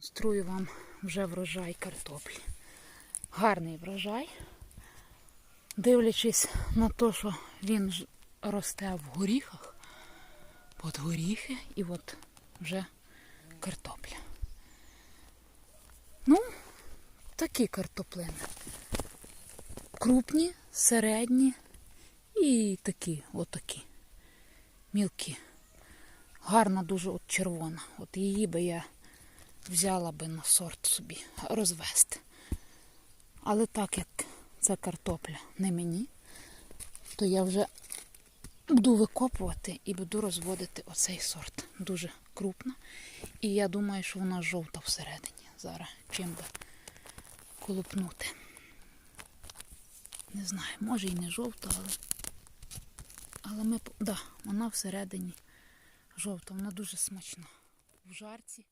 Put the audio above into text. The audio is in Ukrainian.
Струю вам вже врожай картоплі. Гарний врожай. Дивлячись на те, що він росте в горіхах, от горіхи і от вже картопля. Ну, такі картоплини. Крупні, середні і такі, отакі. Мілкі. Гарна дуже от червона. От її би я взяла би на сорт собі розвести. Але так як це картопля не мені, то я вже буду викопувати і буду розводити оцей сорт. Дуже крупна. І я думаю, що вона жовта всередині. Зараз чим би колупнути. Не знаю, може і не жовта, але. Але ми. Да, вона всередині жовта, вона дуже смачна. В жарці.